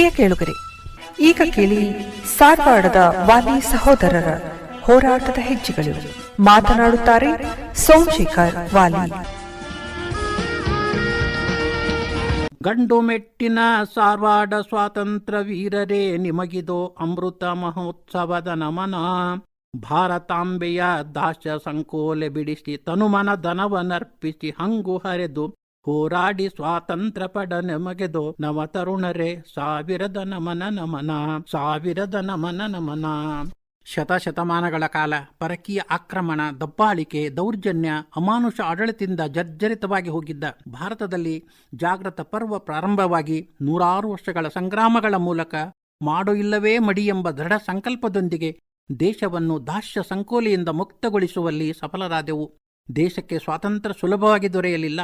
ಪ್ರಿಯ ಕೇಳುಗರೆ, ಈಗ ಕೇಳಿ ಸಾರವಾಡದ ವಾಲಿ ಸಹೋದರರ ಹೋರಾಟದ ಹೆಜ್ಜೆಗಳು. ಮಾತನಾಡುತ್ತಾರೆ ಸೋಮಶೇಖರ್ ವಾಲಿ. ಗಂಡು ಮೆಟ್ಟಿನ ಸಾರ್ವಾಡ ಸ್ವಾತಂತ್ರ್ಯ ವೀರರೇ ನಿಮಗಿದು ಅಮೃತ ಮಹೋತ್ಸವದ ನಮನ. ಭಾರತಾಂಬೆಯ ದಾಶ ಸಂಕೋಲೆ ಬಿಡಿಸಿ ತನುಮನ ದನವನರ್ಪಿಸಿ ಹಂಗು ಹರಿದು ಹೋರಾಡಿ ಸ್ವಾತಂತ್ರ್ಯ ಪಡ ನಮಗೆದು. ನವ ತರುಣರೇ, ಸಾವಿರದ ನಮನ ನಮನ, ಸಾವಿರದ ನಮನ ನಮನ. ಶತಶತಮಾನಗಳ ಕಾಲ, ಪರಕೀಯ ಆಕ್ರಮಣ, ದಬ್ಬಾಳಿಕೆ, ದೌರ್ಜನ್ಯ, ಅಮಾನುಷ ಆಡಳಿತದಿಂದ ಜರ್ಜರಿತವಾಗಿ ಹೋಗಿದ್ದ ಭಾರತದಲ್ಲಿ ಜಾಗೃತ ಪರ್ವ ಪ್ರಾರಂಭವಾಗಿ ನೂರಾರು ವರ್ಷಗಳ ಸಂಗ್ರಾಮಗಳ ಮೂಲಕ ಮಾಡು ಇಲ್ಲವೇ ಮಡಿ ಎಂಬ ದೃಢ ಸಂಕಲ್ಪದೊಂದಿಗೆ ದೇಶವನ್ನು ದಾಸ್ಯ ಸಂಕೋಲೆಯಿಂದ ಮುಕ್ತಗೊಳಿಸುವಲ್ಲಿ ಸಫಲರಾದೆವು. ದೇಶಕ್ಕೆ ಸ್ವಾತಂತ್ರ್ಯ ಸುಲಭವಾಗಿ ದೊರೆಯಲಿಲ್ಲ.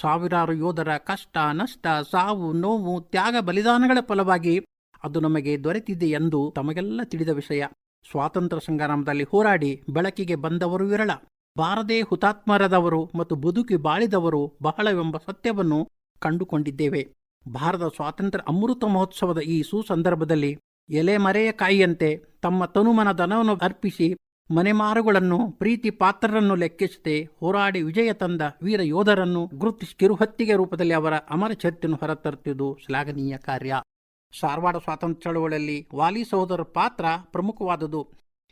ಸಾವಿರಾರು ಯೋಧರ ಕಷ್ಟ, ನಷ್ಟ, ಸಾವು, ನೋವು, ತ್ಯಾಗ, ಬಲಿದಾನಗಳ ಫಲವಾಗಿ ಅದು ನಮಗೆ ದೊರೆತಿದೆ ಎಂದು ತಮಗೆಲ್ಲ ತಿಳಿದ ವಿಷಯ. ಸ್ವಾತಂತ್ರ್ಯ ಸಂಗ್ರಾಮದಲ್ಲಿ ಹೋರಾಡಿ ಬೆಳಕಿಗೆ ಬಂದವರು ವಿರಳ. ಬಾರದೆ ಹುತಾತ್ಮರದವರು ಮತ್ತು ಬದುಕಿ ಬಾಳಿದವರು ಬಹಳವೆಂಬ ಸತ್ಯವನ್ನು ಕಂಡುಕೊಂಡಿದ್ದೇವೆ. ಭಾರತ ಸ್ವಾತಂತ್ರ್ಯ ಅಮೃತ ಮಹೋತ್ಸವದ ಈ ಸುಸಂದರ್ಭದಲ್ಲಿ ಎಲೆ ಮರೆಯ ಕಾಯಿಯಂತೆ ತಮ್ಮ ತನುಮನ ದನವನ್ನು ಅರ್ಪಿಸಿ ಮನೆಮಾರುಗಳನ್ನು ಪ್ರೀತಿ ಪಾತ್ರರನ್ನು ಲೆಕ್ಕಿಸದೆ ಹೋರಾಡಿ ವಿಜಯ ತಂದ ವೀರ ಯೋಧರನ್ನು ಗುರುತಿಸಿ ಕಿರುಹತ್ತಿಗೆ ರೂಪದಲ್ಲಿ ಅವರ ಅಮರ ಚರಿತ್ರೆಯನ್ನು ಹೊರತರುತ್ತಿದ್ದು ಶ್ಲಾಘನೀಯ ಕಾರ್ಯ. ಸಾರವಾಡ ಸ್ವಾತಂತ್ರ್ಯ ಚಳವಳಿಯಲ್ಲಿ ವಾಲಿ ಸಹೋದರ ಪಾತ್ರ ಪ್ರಮುಖವಾದುದು.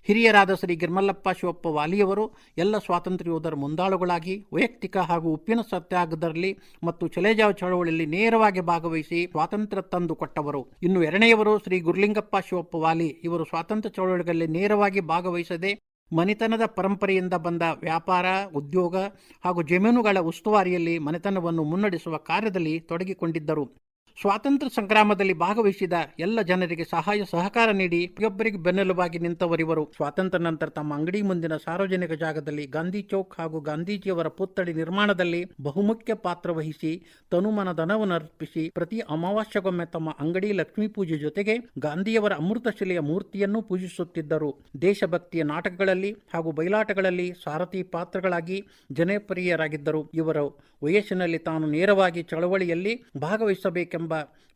ಹಿರಿಯರಾದ ಶ್ರೀ ಗಿರ್ಮಲ್ಲಪ್ಪ ಶಿವಪ್ಪ ವಾಲಿಯವರು ಎಲ್ಲ ಸ್ವಾತಂತ್ರ್ಯ ಯೋಧರ ಮುಂದಾಳುಗಳಾಗಿ ವೈಯಕ್ತಿಕ ಹಾಗೂ ಉಪ್ಪಿನ ಸತ್ಯಾಗ್ರಹದಲ್ಲಿ ಮತ್ತು ಚಲೇಜಾವ್ ಚಳವಳಿಯಲ್ಲಿ ನೇರವಾಗಿ ಭಾಗವಹಿಸಿ ಸ್ವಾತಂತ್ರ್ಯ ತಂದು ಕೊಟ್ಟವರು. ಇನ್ನು ಎರಡನೆಯವರು ಶ್ರೀ ಗುರುಲಿಂಗಪ್ಪ ಶಿವಪ್ಪ ವಾಲಿ. ಇವರು ಸ್ವಾತಂತ್ರ್ಯ ಚಳವಳಿಗಳಲ್ಲಿ ನೇರವಾಗಿ ಭಾಗವಹಿಸದೆ ಮನೆತನದ ಪರಂಪರೆಯಿಂದ ಬಂದ ವ್ಯಾಪಾರ, ಉದ್ಯೋಗ ಹಾಗೂ ಜಮೀನುಗಳ ಉಸ್ತುವಾರಿಯಲ್ಲಿ ಮನೆತನವನ್ನು ಮುನ್ನಡೆಸುವ ಕಾರ್ಯದಲ್ಲಿ ತೊಡಗಿಕೊಂಡಿದ್ದರು. ಸ್ವಾತಂತ್ರ್ಯ ಸಂಗ್ರಾಮದಲ್ಲಿ ಭಾಗವಹಿಸಿದ ಎಲ್ಲ ಜನರಿಗೆ ಸಹಾಯ ಸಹಕಾರ ನೀಡಿ ಪ್ರತಿಯೊಬ್ಬರಿಗೂ ಬೆನ್ನೆಲುಬಾಗಿ ನಿಂತವರಿವರು. ಸ್ವಾತಂತ್ರ್ಯ ನಂತರ ತಮ್ಮ ಅಂಗಡಿ ಮುಂದಿನ ಸಾರ್ವಜನಿಕ ಜಾಗದಲ್ಲಿ ಗಾಂಧಿ ಚೌಕ್ ಹಾಗೂ ಗಾಂಧೀಜಿಯವರ ಪುತ್ಥಳಿ ನಿರ್ಮಾಣದಲ್ಲಿ ಬಹುಮುಖ್ಯ ಪಾತ್ರ ವಹಿಸಿ ತನುಮನ ಧನವನ್ನು ಅರ್ಪಿಸಿ, ಪ್ರತಿ ಅಮಾವಾಸ್ಯಗೊಮ್ಮೆ ತಮ್ಮ ಅಂಗಡಿ ಲಕ್ಷ್ಮೀ ಪೂಜೆ ಜೊತೆಗೆ ಗಾಂಧಿಯವರ ಅಮೃತಶಿಲೆಯ ಮೂರ್ತಿಯನ್ನು ಪೂಜಿಸುತ್ತಿದ್ದರು. ದೇಶಭಕ್ತಿಯ ನಾಟಕಗಳಲ್ಲಿ ಹಾಗೂ ಬಯಲಾಟಗಳಲ್ಲಿ ಸಾರಥಿ ಪಾತ್ರಗಳಾಗಿ ಜನಪ್ರಿಯರಾಗಿದ್ದರು. ಇವರು ವಯಸ್ಸಿನಲ್ಲಿ ತಾನು ನೇರವಾಗಿ ಚಳವಳಿಯಲ್ಲಿ ಭಾಗವಹಿಸಬೇಕೆಂಬ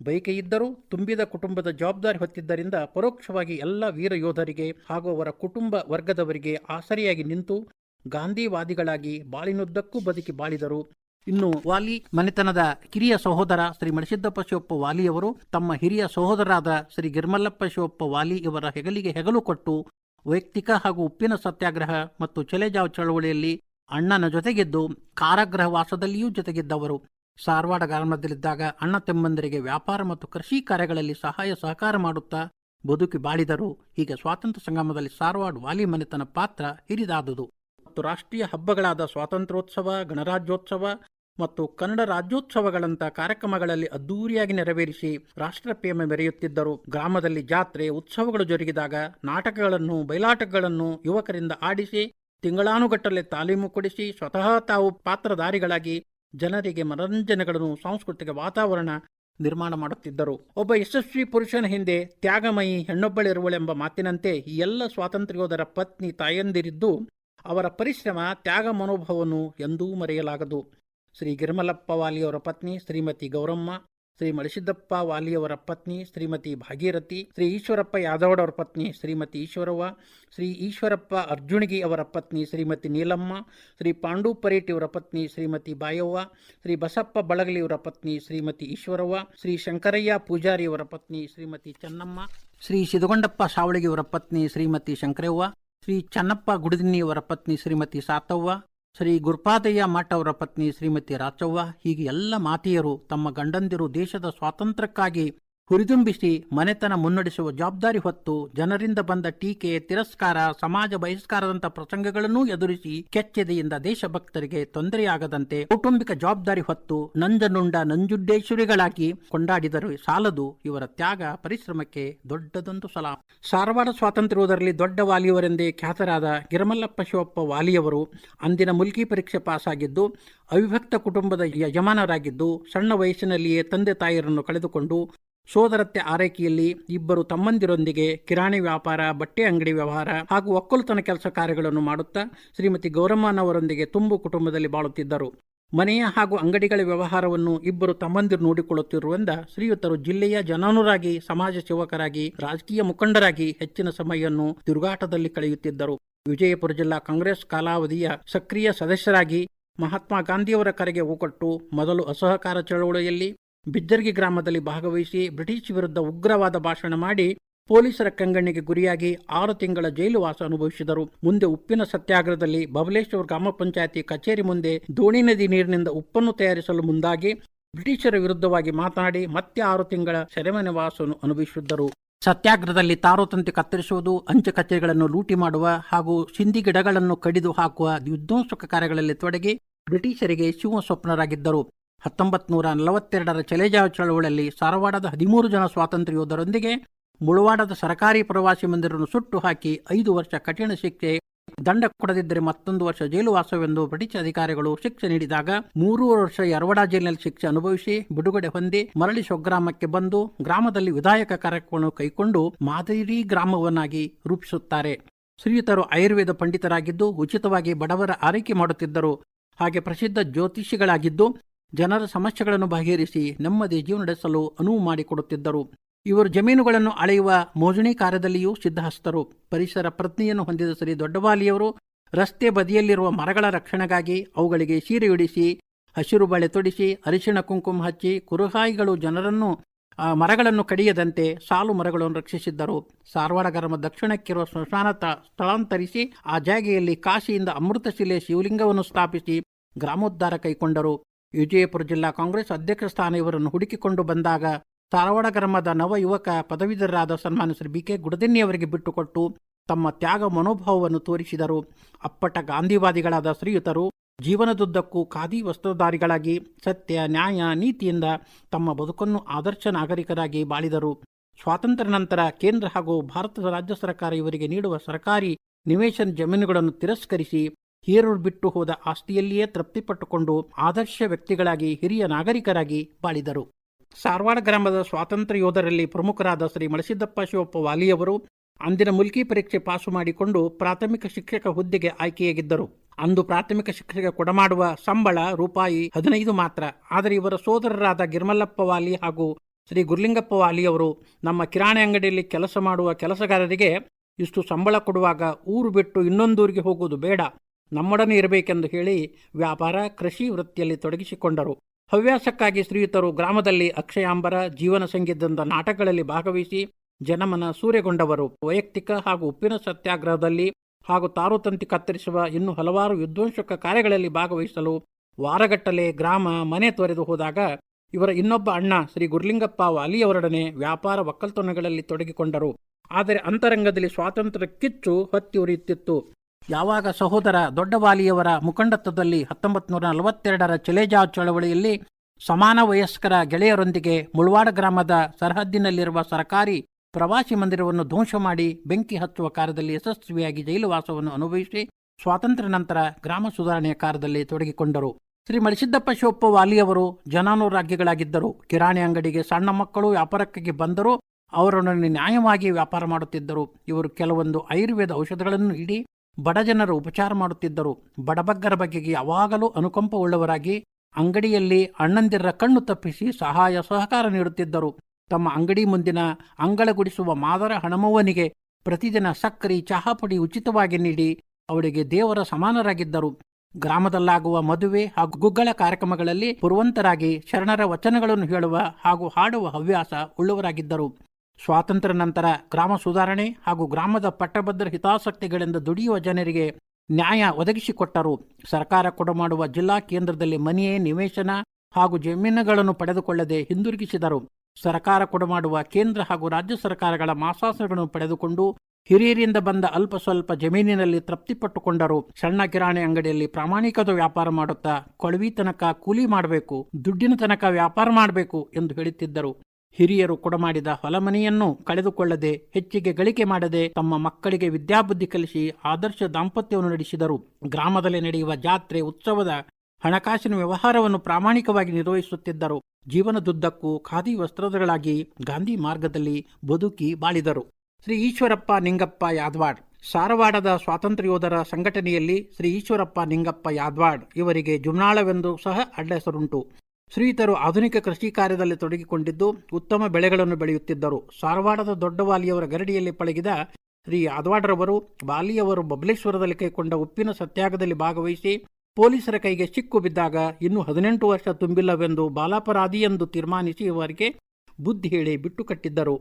ಬಯಕೆಯಿದ್ದರೂ ತುಂಬಿದ ಕುಟುಂಬದ ಜವಾಬ್ದಾರಿ ಹೊತ್ತಿದ್ದರಿಂದ ಪರೋಕ್ಷವಾಗಿ ಎಲ್ಲ ವೀರ ಯೋಧರಿಗೆ ಹಾಗೂ ಅವರ ಕುಟುಂಬ ವರ್ಗದವರಿಗೆ ಆಸರಿಯಾಗಿ ನಿಂತು ಗಾಂಧಿವಾದಿಗಳಾಗಿ ಬಾಳಿನುದ್ದಕ್ಕೂ ಬದುಕಿ ಬಾಳಿದರು. ಇನ್ನು ವಾಲಿ ಮನೆತನದ ಕಿರಿಯ ಸಹೋದರ ಶ್ರೀ ಮಣಿಸಿದ್ದಪ್ಪ ಶಿವಪ್ಪ ವಾಲಿಯವರು ತಮ್ಮ ಹಿರಿಯ ಸಹೋದರಾದ ಶ್ರೀ ಗಿರ್ಮಲ್ಲಪ್ಪ ಶಿವಪ್ಪ ವಾಲಿ ಇವರ ಹೆಗಲಿಗೆ ಹೆಗಲು ಕೊಟ್ಟು ವೈಯಕ್ತಿಕ ಹಾಗೂ ಉಪ್ಪಿನ ಸತ್ಯಾಗ್ರಹ ಮತ್ತು ಚಲೆಜಾವ್ ಚಳವಳಿಯಲ್ಲಿ ಅಣ್ಣನ ಜೊತೆಗಿದ್ದು ಕಾರಾಗೃಹ ವಾಸದಲ್ಲಿಯೂ ಜೊತೆಗಿದ್ದವರು. ಸಾರವಾಡ ಗ್ರಾಮದಲ್ಲಿದ್ದಾಗ ಅಣ್ಣ ತಮ್ಮಂದರಿಗೆ ವ್ಯಾಪಾರ ಮತ್ತು ಕೃಷಿ ಕಾರ್ಯಗಳಲ್ಲಿ ಸಹಾಯ ಸಹಕಾರ ಮಾಡುತ್ತಾ ಬದುಕಿ ಬಾಳಿದರು. ಹೀಗೆ ಸ್ವಾತಂತ್ರ್ಯ ಸಂಗ್ರಾಮದಲ್ಲಿ ಸಾರವಾಡ ವಾಲಿ ಮನೆತನ ಪಾತ್ರ ಹಿರಿದಾದುದು. ಮತ್ತು ರಾಷ್ಟ್ರೀಯ ಹಬ್ಬಗಳಾದ ಸ್ವಾತಂತ್ರ್ಯೋತ್ಸವ, ಗಣರಾಜ್ಯೋತ್ಸವ ಮತ್ತು ಕನ್ನಡ ರಾಜ್ಯೋತ್ಸವಗಳಂಥ ಕಾರ್ಯಕ್ರಮಗಳಲ್ಲಿ ಅದ್ದೂರಿಯಾಗಿ ನೆರವೇರಿಸಿ ರಾಷ್ಟ್ರಪ್ರೇಮ ಮೆರೆಯುತ್ತಿದ್ದರು. ಗ್ರಾಮದಲ್ಲಿ ಜಾತ್ರೆ, ಉತ್ಸವಗಳು ಜರುಗಿದಾಗ ನಾಟಕಗಳನ್ನು ಬಯಲಾಟಗಳನ್ನು ಯುವಕರಿಂದ ಆಡಿಸಿ, ತಿಂಗಳಾನುಗಟ್ಟಲೆ ತಾಲೀಮು ಕೊಡಿಸಿ ಸ್ವತಃ ತಾವು ಪಾತ್ರಧಾರಿಗಳಾಗಿ ಜನರಿಗೆ ಮನರಂಜನೆಗಳನ್ನು ಸಾಂಸ್ಕೃತಿಕ ವಾತಾವರಣ ನಿರ್ಮಾಣ ಮಾಡುತ್ತಿದ್ದರು. ಒಬ್ಬ ಯಶಸ್ವಿ ಪುರುಷನ ಹಿಂದೆ ತ್ಯಾಗಮಯಿ ಹೆಣ್ಣೊಬ್ಬಳಿರುವಳೆಂಬ ಮಾತಿನಂತೆ ಈ ಎಲ್ಲ ಸ್ವಾತಂತ್ರ್ಯ ಯೋಧರ ಪತ್ನಿ ತಾಯಂದಿರಿದ್ದು ಅವರ ಪರಿಶ್ರಮ, ತ್ಯಾಗ ಮನೋಭಾವವನ್ನು ಎಂದೂ ಮರೆಯಲಾಗದು. ಶ್ರೀ ಗಿರ್ಮಲಪ್ಪ ವಾಲಿಯವರ ಪತ್ನಿ ಶ್ರೀಮತಿ ಗೌರಮ್ಮ ಶ್ರೀ ಮಳಿಸಿದ್ದಪ್ಪ ವಾಲಿಯವರ ಪತ್ನಿ ಶ್ರೀಮತಿ ಭಾಗೀರಥಿ, ಶ್ರೀ ಈಶ್ವರಪ್ಪ ಯಾದವಡವರ ಪತ್ನಿ ಶ್ರೀಮತಿ ಈಶ್ವರವ್ವ, ಶ್ರೀ ಈಶ್ವರಪ್ಪ ಅರ್ಜುನಿಗಿ ಅವರ ಪತ್ನಿ ಶ್ರೀಮತಿ ನೀಲಮ್ಮ, ಶ್ರೀ ಪಾಂಡು ಪರೇಟಿಯವರ ಪತ್ನಿ ಶ್ರೀಮತಿ ಬಾಯವ್ವ, ಶ್ರೀ ಬಸಪ್ಪ ಬಳಗಲಿಯವರ ಪತ್ನಿ ಶ್ರೀಮತಿ ಈಶ್ವರವ್ವ, ಶ್ರೀ ಶಂಕರಯ್ಯ ಪೂಜಾರಿಯವರ ಪತ್ನಿ ಶ್ರೀಮತಿ ಚೆನ್ನಮ್ಮ, ಶ್ರೀ ಸಿದಗೊಂಡಪ್ಪ ಸಾವಳಿಗೆಯವರ ಪತ್ನಿ ಶ್ರೀಮತಿ ಶಂಕರವ್ವ, ಶ್ರೀ ಚನ್ನಪ್ಪ ಗುಡದಿನಿಯವರ ಪತ್ನಿ ಶ್ರೀಮತಿ ಸಾತವ್ವ ಶ್ರೀ ಗುರುಪಾದಯ್ಯ ಮಠ ಅವರ ಪತ್ನಿ ಶ್ರೀಮತಿ ರಾಚವ್ವ ಹೀಗೆ ಎಲ್ಲ ಮಾತೆಯರು ತಮ್ಮ ಗಂಡಂದಿರು ದೇಶದ ಸ್ವಾತಂತ್ರ್ಯಕ್ಕಾಗಿ ಹುರಿದುಂಬಿಸಿ ಮನೆತನ ಮುನ್ನಡೆಸುವ ಜವಾಬ್ದಾರಿ ಹೊತ್ತು ಜನರಿಂದ ಬಂದ ಟೀಕೆ ತಿರಸ್ಕಾರ, ಸಮಾಜ ಬಹಿಷ್ಕಾರದಂತಹ ಪ್ರಸಂಗಗಳನ್ನೂ ಎದುರಿಸಿ ಕೆಚ್ಚೆದೆಯಿಂದ ದೇಶಭಕ್ತರಿಗೆ ತೊಂದರೆಯಾಗದಂತೆ ಕೌಟುಂಬಿಕ ಜವಾಬ್ದಾರಿ ಹೊತ್ತು ನಂಜನುಂಡ ನಂಜುಡ್ಡೇಶ್ವರಿಗಳಾಗಿ ಕೊಂಡಾಡಿದರು ಸಾಲದು ಇವರ ತ್ಯಾಗ ಪರಿಶ್ರಮಕ್ಕೆ ದೊಡ್ಡದೊಂದು ಸಲಾಂ. ಸಾರವಾಡ ಸ್ವಾತಂತ್ರ್ಯೋದರಲ್ಲಿ ದೊಡ್ಡ ವಾಲಿಯವರೆಂದೇ ಖ್ಯಾತರಾದ ಗಿರಮಲ್ಲಪ್ಪ ಶಿವಪ್ಪ ವಾಲಿಯವರು ಅಂದಿನ ಮುಲ್ಕಿ ಪರೀಕ್ಷೆ ಪಾಸಾಗಿದ್ದು, ಅವಿಭಕ್ತ ಕುಟುಂಬದ ಯಜಮಾನರಾಗಿದ್ದು, ಸಣ್ಣ ವಯಸ್ಸಿನಲ್ಲಿಯೇ ತಂದೆ ತಾಯಿಯರನ್ನು ಕಳೆದುಕೊಂಡು ಸೋದರತ್ತೆ ಆರೈಕೆಯಲ್ಲಿ ಇಬ್ಬರು ತಮ್ಮಂದಿರೊಂದಿಗೆ ಕಿರಾಣಿ ವ್ಯಾಪಾರ, ಬಟ್ಟೆ ಅಂಗಡಿ ವ್ಯವಹಾರ ಹಾಗೂ ಒಕ್ಕಲುತನ ಕೆಲಸ ಕಾರ್ಯಗಳನ್ನು ಮಾಡುತ್ತಾ ಶ್ರೀಮತಿ ಗೌರಮ್ಮನವರೊಂದಿಗೆ ತುಂಬು ಕುಟುಂಬದಲ್ಲಿ ಬಾಳುತ್ತಿದ್ದರು. ಮನೆಯ ಹಾಗೂ ಅಂಗಡಿಗಳ ವ್ಯವಹಾರವನ್ನು ಇಬ್ಬರು ತಮ್ಮಂದಿರು ನೋಡಿಕೊಳ್ಳುತ್ತಿರುವಂದ ಶ್ರೀಯುತರು ಜಿಲ್ಲೆಯ ಜನಾನುರಾಗಿ, ಸಮಾಜ ಸೇವಕರಾಗಿ, ರಾಜಕೀಯ ಮುಖಂಡರಾಗಿ ಹೆಚ್ಚಿನ ಸಮಯವನ್ನು ತಿರುಗಾಟದಲ್ಲಿ ಕಳೆಯುತ್ತಿದ್ದರು. ವಿಜಯಪುರ ಜಿಲ್ಲಾ ಕಾಂಗ್ರೆಸ್ ಕಾಲಾವಧಿಯ ಸಕ್ರಿಯ ಸದಸ್ಯರಾಗಿ ಮಹಾತ್ಮ ಗಾಂಧಿಯವರ ಕರೆಗೆ ಒಗ್ಗಟ್ಟು ಮೊದಲು ಅಸಹಕಾರ ಚಳವಳಿಯಲ್ಲಿ ಬಿಜ್ಜರ್ಗಿ ಗ್ರಾಮದಲ್ಲಿ ಭಾಗವಹಿಸಿ ಬ್ರಿಟಿಷ್ ವಿರುದ್ಧ ಉಗ್ರವಾದ ಭಾಷಣ ಮಾಡಿ ಪೊಲೀಸರ ಕಂಗಣ್ಣಿಗೆ ಗುರಿಯಾಗಿ ಆರು ತಿಂಗಳ ಜೈಲು ವಾಸ ಅನುಭವಿಸಿದರು. ಮುಂದೆ ಉಪ್ಪಿನ ಸತ್ಯಾಗ್ರಹದಲ್ಲಿ ಬಬಲೇಶ್ವರ್ ಗ್ರಾಮ ಪಂಚಾಯತಿ ಕಚೇರಿ ಮುಂದೆ ದೋಣಿ ನದಿ ನೀರಿನಿಂದ ಉಪ್ಪನ್ನು ತಯಾರಿಸಲು ಮುಂದಾಗಿ ಬ್ರಿಟಿಷರ ವಿರುದ್ಧವಾಗಿ ಮಾತನಾಡಿ ಮತ್ತೆ ಆರು ತಿಂಗಳ ಸೆರೆಮನೆ ವಾಸವನ್ನು ಅನುಭವಿಸಿದ್ದರು. ಸತ್ಯಾಗ್ರಹದಲ್ಲಿ ತಾರೋತಂತಿ ಕತ್ತರಿಸುವುದು, ಅಂಚೆ ಕಚೇರಿಗಳನ್ನು ಲೂಟಿ ಮಾಡುವ ಹಾಗೂ ಸಿಂಧಿ ಗಿಡಗಳನ್ನು ಕಡಿದು ಹಾಕುವ ವಿಧ್ವಂಸಕ ಕಾರ್ಯಗಳಲ್ಲಿ ತೊಡಗಿ ಬ್ರಿಟಿಷರಿಗೆ ಶಿವ ಸ್ವಪ್ನರಾಗಿದ್ದರು ಹತ್ತೊಂಬತ್ತು ನೂರ ನಲವತ್ತೆರಡರ ಚಲೇಜಾವ ಚಳವಳಿಯಲ್ಲಿ ಸಾರವಾಡದ ಹದಿಮೂರು ಜನ ಸ್ವಾತಂತ್ರ್ಯ ಯೋಧರೊಂದಿಗೆ ಮುಳವಾಡದ ಸರ್ಕಾರಿ ಪ್ರವಾಸಿ ಮಂದಿರವನ್ನು ಸುಟ್ಟು ಹಾಕಿ ಐದು ವರ್ಷ ಕಠಿಣ ಶಿಕ್ಷೆ, ದಂಡ ಕೊಡದಿದ್ದರೆ ಮತ್ತೊಂದು ವರ್ಷ ಜೈಲುವಾಸವೆಂದು ಬ್ರಿಟಿಷ್ ಅಧಿಕಾರಿಗಳು ಶಿಕ್ಷೆ ನೀಡಿದಾಗ ಮೂರು ವರ್ಷ ಯರವಡ ಜೈಲಿನಲ್ಲಿ ಶಿಕ್ಷೆ ಅನುಭವಿಸಿ ಬಿಡುಗಡೆ ಹೊಂದಿ ಮರಳಿ ಸ್ವಗ್ರಾಮಕ್ಕೆ ಬಂದು ಗ್ರಾಮದಲ್ಲಿ ವಿಧಾಯಕ ಕಾರ್ಯಕ್ರಮವನ್ನು ಕೈಕೊಂಡು ಮಾದರಿ ಗ್ರಾಮವನ್ನಾಗಿ ರೂಪಿಸುತ್ತಾರೆ. ಶ್ರೀಯುತರು ಆಯುರ್ವೇದ ಪಂಡಿತರಾಗಿದ್ದು, ಉಚಿತವಾಗಿ ಬಡವರ ಆರೈಕೆ ಮಾಡುತ್ತಿದ್ದರು. ಹಾಗೆ ಪ್ರಸಿದ್ಧ ಜ್ಯೋತಿಷಿಗಳಾಗಿದ್ದು ಜನರ ಸಮಸ್ಯೆಗಳನ್ನು ಬಗೆಹರಿಸಿ ನೆಮ್ಮದಿ ಜೀವನ ನಡೆಸಲು ಅನುವು ಮಾಡಿಕೊಡುತ್ತಿದ್ದರು. ಇವರು ಜಮೀನುಗಳನ್ನು ಅಳೆಯುವ ಮೋಜಣಿ ಕಾರ್ಯದಲ್ಲಿಯೂ ಸಿದ್ಧಹಸ್ತರು. ಪರಿಸರ ಪ್ರಜ್ಞೆಯನ್ನು ಹೊಂದಿದ ಶ್ರೀ ದೊಡ್ಡವಾಲಿಯವರು ರಸ್ತೆ ಬದಿಯಲ್ಲಿರುವ ಮರಗಳ ರಕ್ಷಣೆಗಾಗಿ ಅವುಗಳಿಗೆ ಸೀರೆಯುಡಿಸಿ ಹಸಿರು ಬಳೆ ತೊಡಿಸಿ, ಅರಿಶಿಣ ಕುಂಕುಮ ಹಚ್ಚಿ, ಕುರುಹಾಯಿಗಳು ಜನರನ್ನು ಮರಗಳನ್ನು ಕಡಿಯದಂತೆ ಸಾಲು ಮರಗಳನ್ನು ರಕ್ಷಿಸಿದ್ದರು. ಸಾರವಾಡ ಗ್ರಾಮ ದಕ್ಷಿಣಕ್ಕಿರುವ ಸ್ಮಶಾನ ಸ್ಥಳಾಂತರಿಸಿ ಆ ಜಾಗೆಯಲ್ಲಿ ಕಾಶಿಯಿಂದ ಅಮೃತಶಿಲೆ ಶಿವಲಿಂಗವನ್ನು ಸ್ಥಾಪಿಸಿ ಗ್ರಾಮೋದ್ಧಾರ ಕೈಕೊಂಡರು ವಿಜಯಪುರ ಜಿಲ್ಲಾ ಕಾಂಗ್ರೆಸ್ ಅಧ್ಯಕ್ಷ ಸ್ಥಾನ ಇವರನ್ನು ಹುಡುಕಿಕೊಂಡು ಬಂದಾಗ ಧಾರವಾಡ ಗ್ರಾಮದ ನವ ಯುವಕ ಪದವೀಧರರಾದ ಸನ್ಮಾನ್ಯ ಶ್ರೀ ಬಿ ಕೆ ಗುಡದೆನ್ನಿಯವರಿಗೆ ಬಿಟ್ಟುಕೊಟ್ಟು ತಮ್ಮ ತ್ಯಾಗ ಮನೋಭಾವವನ್ನು ತೋರಿಸಿದರು. ಅಪ್ಪಟ ಗಾಂಧಿವಾದಿಗಳಾದ ಶ್ರೀಯುತರು ಜೀವನದುದ್ದಕ್ಕೂ ಖಾದಿ ವಸ್ತ್ರಧಾರಿಗಳಾಗಿ ಸತ್ಯ, ನ್ಯಾಯ, ನೀತಿಯಿಂದ ತಮ್ಮ ಬದುಕನ್ನು ಆದರ್ಶ ನಾಗರಿಕರಾಗಿ ಬಾಳಿದರು. ಸ್ವಾತಂತ್ರ್ಯ ನಂತರ ಕೇಂದ್ರ ಹಾಗೂ ಭಾರತದ ರಾಜ್ಯ ಸರ್ಕಾರ ಇವರಿಗೆ ನೀಡುವ ಸರ್ಕಾರಿ ನಿವೇಶನ ಜಮೀನುಗಳನ್ನು ತಿರಸ್ಕರಿಸಿ ಹೀರೂರು ಬಿಟ್ಟು ಹೋದ ಆಸ್ತಿಯಲ್ಲಿಯೇ ತೃಪ್ತಿಪಟ್ಟುಕೊಂಡು ಆದರ್ಶ ವ್ಯಕ್ತಿಗಳಾಗಿ ಹಿರಿಯ ನಾಗರಿಕರಾಗಿ ಬಾಳಿದರು. ಸಾರ್ವಾಡ ಗ್ರಾಮದ ಸ್ವಾತಂತ್ರ್ಯ ಯೋಧರಲ್ಲಿ ಪ್ರಮುಖರಾದ ಶ್ರೀ ಮಳಸಿದ್ದಪ್ಪ ಶಿವಪ್ಪ ವಾಲಿಯವರು ಅಂದಿನ ಮುಲ್ಕಿ ಪರೀಕ್ಷೆ ಪಾಸು ಮಾಡಿಕೊಂಡು ಪ್ರಾಥಮಿಕ ಶಿಕ್ಷಕ ಹುದ್ದೆಗೆ ಆಯ್ಕೆಯಾಗಿದ್ದರು. ಅಂದು ಪ್ರಾಥಮಿಕ ಶಿಕ್ಷಕ ಕೊಡಮಾಡುವ ಸಂಬಳ ರೂಪಾಯಿ ಹದಿನೈದು ಮಾತ್ರ. ಆದರೆ ಇವರ ಸೋದರರಾದ ಗಿರ್ಮಲ್ಲಪ್ಪ ವಾಲಿ ಹಾಗೂ ಶ್ರೀ ಗುರ್ಲಿಂಗಪ್ಪ ವಾಲಿಯವರು ನಮ್ಮ ಕಿರಾಣಿ ಅಂಗಡಿಯಲ್ಲಿ ಕೆಲಸ ಮಾಡುವ ಕೆಲಸಗಾರರಿಗೆ ಇಷ್ಟು ಸಂಬಳ ಕೊಡುವಾಗ ಊರು ಬಿಟ್ಟು ಇನ್ನೊಂದೂರಿಗೆ ಹೋಗುವುದು ಬೇಡ. ನಮ್ಮೊಡನೆ ಇರಬೇಕೆಂದು ಹೇಳಿ ವ್ಯಾಪಾರ, ಕೃಷಿ ವೃತ್ತಿಯಲ್ಲಿ ತೊಡಗಿಸಿಕೊಂಡರು. ಹವ್ಯಾಸಕ್ಕಾಗಿ ಶ್ರೀಯುತರು ಗ್ರಾಮದಲ್ಲಿ ಅಕ್ಷಯಾಂಬರ, ಜೀವನ ಸಂಗೀತದ ನಾಟಕಗಳಲ್ಲಿ ಭಾಗವಹಿಸಿ ಜನಮನ ಸೂರೆಗೊಂಡವರು. ವೈಯಕ್ತಿಕ ಹಾಗೂ ಉಪ್ಪಿನ ಸತ್ಯಾಗ್ರಹದಲ್ಲಿ ಹಾಗೂ ತಾರುತಂತಿ ಕತ್ತರಿಸುವ ಇನ್ನೂ ಹಲವಾರು ವಿಧ್ವಂಸಕ ಕಾರ್ಯಗಳಲ್ಲಿ ಭಾಗವಹಿಸಲು ವಾರಗಟ್ಟಲೆ ಗ್ರಾಮ ಮನೆ ತೊರೆದು ಹೋದಾಗ ಇವರ ಇನ್ನೊಬ್ಬ ಅಣ್ಣ ಶ್ರೀ ಗುರ್ಲಿಂಗಪ್ಪ ವಾಲಿಯವರೊಡನೆ ವ್ಯಾಪಾರ ಒಕ್ಕಲ್ತನಗಳಲ್ಲಿ ತೊಡಗಿಕೊಂಡರು. ಆದರೆ ಅಂತರಂಗದಲ್ಲಿ ಸ್ವಾತಂತ್ರ್ಯ ಕಿಚ್ಚು ಹೊತ್ತಿ ಉರಿಯುತ್ತಿತ್ತು. ಯಾವಾಗ ಸಹೋದರ ದೊಡ್ಡವಾಲಿಯವರ ಮುಖಂಡತ್ವದಲ್ಲಿ ಹತ್ತೊಂಬತ್ತು ನೂರ ನಲವತ್ತೆರಡರ ಚಲೇಜಾ ಚಳವಳಿಯಲ್ಲಿ ಸಮಾನ ವಯಸ್ಕರ ಗೆಳೆಯರೊಂದಿಗೆ ಮುಳವಾಡ ಗ್ರಾಮದ ಸರಹದ್ದಿನಲ್ಲಿರುವ ಸರ್ಕಾರಿ ಪ್ರವಾಸಿ ಮಂದಿರವನ್ನು ಧ್ವಂಸ ಮಾಡಿ ಬೆಂಕಿ ಹಚ್ಚುವ ಕಾರ್ಯದಲ್ಲಿ ಯಶಸ್ವಿಯಾಗಿ ಜೈಲುವಾಸವನ್ನು ಅನುಭವಿಸಿ ಸ್ವಾತಂತ್ರ್ಯ ನಂತರ ಗ್ರಾಮ ಸುಧಾರಣೆಯ ಕಾರ್ಯದಲ್ಲಿ ತೊಡಗಿಕೊಂಡರು. ಶ್ರೀ ಮಳಿಸಿದ್ದಪ್ಪ ಶಿವಪ್ಪ ವಾಲಿಯವರು ಜನಾನುರಾಗ್ಯಗಳಾಗಿದ್ದರು. ಕಿರಾಣಿ ಅಂಗಡಿಗೆ ಸಣ್ಣ ಮಕ್ಕಳು ವ್ಯಾಪಾರಕ್ಕೆ ಬಂದರು ಅವರೊಡನೆ ನ್ಯಾಯವಾಗಿ ವ್ಯಾಪಾರ ಮಾಡುತ್ತಿದ್ದರು. ಇವರು ಕೆಲವೊಂದು ಆಯುರ್ವೇದ ಔಷಧಗಳನ್ನು ನೀಡಿ ಬಡ ಜನರು ಉಪಚಾರ ಮಾಡುತ್ತಿದ್ದರು. ಬಡಬಗ್ಗರ ಬಗೆಗೆ ಯಾವಾಗಲೂ ಅನುಕಂಪ ಉಳ್ಳವರಾಗಿ ಅಂಗಡಿಯಲ್ಲಿ ಅಣ್ಣಂದಿರ ಕಣ್ಣು ತಪ್ಪಿಸಿ ಸಹಾಯ ಸಹಕಾರ ನೀಡುತ್ತಿದ್ದರು. ತಮ್ಮ ಅಂಗಡಿ ಮುಂದಿನ ಅಂಗಳಗುಡಿಸುವ ಮಾದರ ಹಣಮವ್ವನಿಗೆ ಪ್ರತಿದಿನ ಸಕ್ಕರೆ ಚಹಾಪುಡಿ ಉಚಿತವಾಗಿ ನೀಡಿ ಅವಳಿಗೆ ದೇವರ ಸಮಾನರಾಗಿದ್ದರು. ಗ್ರಾಮದಲ್ಲಾಗುವ ಮದುವೆ ಹಾಗೂ ಗುಗ್ಗಳ ಕಾರ್ಯಕ್ರಮಗಳಲ್ಲಿ ಪುರವಂತರಾಗಿ ಶರಣರ ವಚನಗಳನ್ನು ಹೇಳುವ ಹಾಗೂ ಹಾಡುವ ಹವ್ಯಾಸ ಉಳ್ಳವರಾಗಿದ್ದರು. ಸ್ವಾತಂತ್ರ್ಯ ನಂತರ ಗ್ರಾಮ ಸುಧಾರಣೆ ಹಾಗೂ ಗ್ರಾಮದ ಪಟ್ಟಭದ್ರ ಹಿತಾಸಕ್ತಿಗಳಿಂದ ದುಡಿಯುವ ಜನರಿಗೆ ನ್ಯಾಯ ಒದಗಿಸಿಕೊಟ್ಟರು. ಸರ್ಕಾರ ಕೊಡಮಾಡುವ ಜಿಲ್ಲಾ ಕೇಂದ್ರದಲ್ಲಿ ಮನೆಯೇ ನಿವೇಶನ ಹಾಗೂ ಜಮೀನುಗಳನ್ನು ಪಡೆದುಕೊಳ್ಳದೆ ಹಿಂದಿರುಗಿಸಿದರು. ಸರ್ಕಾರ ಕೊಡಮಾಡುವ ಕೇಂದ್ರ ಹಾಗೂ ರಾಜ್ಯ ಸರ್ಕಾರಗಳ ಮಾಸಾಸಗಳನ್ನು ಪಡೆದುಕೊಂಡು ಹಿರಿಯರಿಂದ ಬಂದ ಅಲ್ಪ ಸ್ವಲ್ಪ ಜಮೀನಿನಲ್ಲಿ ತೃಪ್ತಿಪಟ್ಟುಕೊಂಡರು. ಸಣ್ಣ ಕಿರಾಣಿ ಅಂಗಡಿಯಲ್ಲಿ ಪ್ರಾಮಾಣಿಕದ ವ್ಯಾಪಾರ ಮಾಡುತ್ತಾ ಕೊಳವಿ ತನಕ ಕೂಲಿ ಮಾಡಬೇಕು, ದುಡ್ಡಿನ ತನಕ ವ್ಯಾಪಾರ ಮಾಡಬೇಕು ಎಂದು ಹೇಳುತ್ತಿದ್ದರು. ಹಿರಿಯರು ಕೊಡಮಾಡಿದ ಹೊಲಮನೆಯನ್ನು ಕಳೆದುಕೊಳ್ಳದೆ ಹೆಚ್ಚಿಗೆ ಗಳಿಕೆ ಮಾಡದೆ ತಮ್ಮ ಮಕ್ಕಳಿಗೆ ವಿದ್ಯಾಬುದ್ಧಿ ಕಲಿಸಿ ಆದರ್ಶ ದಾಂಪತ್ಯವನ್ನು ನಡೆಸಿದರು. ಗ್ರಾಮದಲ್ಲಿ ನಡೆಯುವ ಜಾತ್ರೆ, ಉತ್ಸವದ ಹಣಕಾಸಿನ ವ್ಯವಹಾರವನ್ನು ಪ್ರಾಮಾಣಿಕವಾಗಿ ನಿರ್ವಹಿಸುತ್ತಿದ್ದರು. ಜೀವನದುದ್ದಕ್ಕೂ ಖಾದಿ ವಸ್ತ್ರಗಳಾಗಿ ಗಾಂಧಿ ಮಾರ್ಗದಲ್ಲಿ ಬದುಕಿ ಬಾಳಿದರು. ಶ್ರೀ ಈಶ್ವರಪ್ಪ ನಿಂಗಪ್ಪ ಯಾದವಾಡ್. ಸಾರವಾಡದ ಸ್ವಾತಂತ್ರ್ಯ ಯೋಧರ ಸಂಘಟನೆಯಲ್ಲಿ ಶ್ರೀ ಈಶ್ವರಪ್ಪ ನಿಂಗಪ್ಪ ಯಾದ್ವಾಡ್ ಇವರಿಗೆ ಜುಮ್ನಾಳವೆಂದು ಸಹ ಅಡ್ಡಹೆಸರುಂಟು ಶ್ರೀಯುತರು ಆಧುನಿಕ ಕೃಷಿ ಕಾರ್ಯದಲ್ಲಿ ತೊಡಗಿಕೊಂಡಿದ್ದು ಉತ್ತಮ ಬೆಳೆಗಳನ್ನು ಬೆಳೆಯುತ್ತಿದ್ದರು. ಸಾರವಾಡದ ದೊಡ್ಡವಾಲಿಯವರ ಗರಡಿಯಲ್ಲಿ ಪಳಗಿದ ಶ್ರೀ ಯಾದವಾಡ್ರವರು ಬಾಲಿಯವರು ಬಬಲೇಶ್ವರದಲ್ಲಿ ಕೈಕೊಂಡ ಉಪ್ಪಿನ ಸತ್ಯಾಗದಲ್ಲಿ ಭಾಗವಹಿಸಿ ಪೊಲೀಸರ ಕೈಗೆ ಸಿಕ್ಕು ಬಿದ್ದಾಗ ಇನ್ನೂ ಹದಿನೆಂಟು ವರ್ಷ ತುಂಬಿಲ್ಲವೆಂದು ಬಾಲಾಪರಾಧಿ ಎಂದು ತೀರ್ಮಾನಿಸಿ ಇವರಿಗೆ ಬುದ್ಧಿ ಹೇಳಿ ಬಿಟ್ಟು ಕಟ್ಟಿದ್ದರು.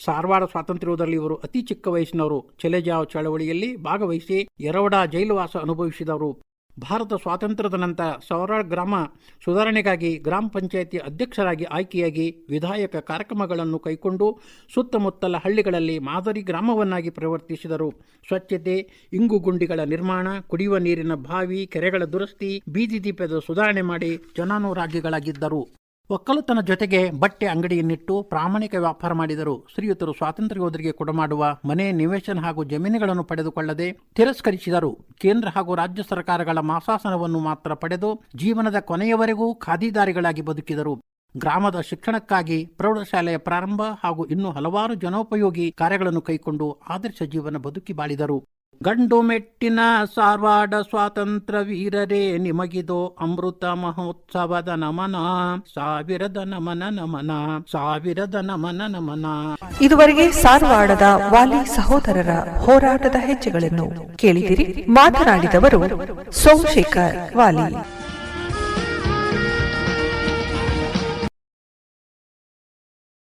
ಸಾರವಾಡ ಸ್ವಾತಂತ್ರ್ಯದಲ್ಲಿ ಇವರು ಅತಿ ಚಿಕ್ಕ ವಯಸ್ಸಿನವರು. ಚಲೇಜಾವ್ ಚಳವಳಿಯಲ್ಲಿ ಭಾಗವಹಿಸಿ ಎರವಡ ಜೈಲುವಾಸ ಅನುಭವಿಸಿದವರು. ಭಾರತ ಸ್ವಾತಂತ್ರ್ಯದ ನಂತರ ಸೌರಾಳ್ ಗ್ರಾಮ ಸುಧಾರಣೆಗಾಗಿ ಗ್ರಾಮ ಪಂಚಾಯಿತಿ ಅಧ್ಯಕ್ಷರಾಗಿ ಆಯ್ಕೆಯಾಗಿ ವಿಧಾಯಕ ಕಾರ್ಯಕ್ರಮಗಳನ್ನು ಕೈಕೊಂಡು ಸುತ್ತಮುತ್ತಲ ಹಳ್ಳಿಗಳಲ್ಲಿ ಮಾದರಿ ಗ್ರಾಮವನ್ನಾಗಿ ಪರಿವರ್ತಿಸಿದರು. ಸ್ವಚ್ಛತೆ, ಇಂಗು ಗುಂಡಿಗಳ ನಿರ್ಮಾಣ, ಕುಡಿಯುವ ನೀರಿನ ಬಾವಿ, ಕೆರೆಗಳ ದುರಸ್ತಿ, ಬೀದಿ ದೀಪದ ಸುಧಾರಣೆ ಮಾಡಿ ಜನಾನುರಾಗಿಗಳಾಗಿದ್ದರು. ಒಕ್ಕಲುತನ ಜೊತೆಗೆ ಬಟ್ಟೆ ಅಂಗಡಿಯನ್ನಿಟ್ಟು ಪ್ರಾಮಾಣಿಕ ವ್ಯಾಪಾರ ಮಾಡಿದರು ಶ್ರೀಯುತರು ಸ್ವಾತಂತ್ರ್ಯ ಯೋಧರಿಗೆ ಕೊಡಮಾಡುವ ಮನೆ, ನಿವೇಶನ ಹಾಗೂ ಜಮೀನುಗಳನ್ನು ಪಡೆದುಕೊಳ್ಳದೆ ತಿರಸ್ಕರಿಸಿದರು. ಕೇಂದ್ರ ಹಾಗೂ ರಾಜ್ಯ ಸರ್ಕಾರಗಳ ಮಾಸಾಸನವನ್ನು ಮಾತ್ರ ಪಡೆದು ಜೀವನದ ಕೊನೆಯವರೆಗೂ ಖಾದಿದಾರಿಗಳಾಗಿ ಬದುಕಿದರು. ಗ್ರಾಮದ ಶಿಕ್ಷಣಕ್ಕಾಗಿ ಪ್ರೌಢಶಾಲೆಯ ಪ್ರಾರಂಭ ಹಾಗೂ ಇನ್ನೂ ಹಲವಾರು ಜನೋಪಯೋಗಿ ಕಾರ್ಯಗಳನ್ನು ಕೈಕೊಂಡು ಆದರ್ಶ ಜೀವನ ಬದುಕಿ ಬಾಳಿದರು. ಗಂಡು ಮೆಟ್ಟಿನ ಸಾರ್ವಾಡ ಸ್ವಾತಂತ್ರ್ಯ ವೀರರೇ, ನಿಮಗಿದು ಅಮೃತ ಮಹೋತ್ಸವದ ನಮನ. ಸಾವಿರದ ನಮನ ನಮನ, ಸಾವಿರದ ನಮನ ನಮನ. ಇದುವರೆಗೆ ಸಾರವಾಡದ ವಾಲಿ ಸಹೋದರರ ಹೋರಾಟದ ಹೆಜ್ಜೆಗಳನ್ನು ಕೇಳಿದಿರಿ. ಮಾತನಾಡಿದವರು ಸೋಮಶೇಖರ್ ವಾಲಿ.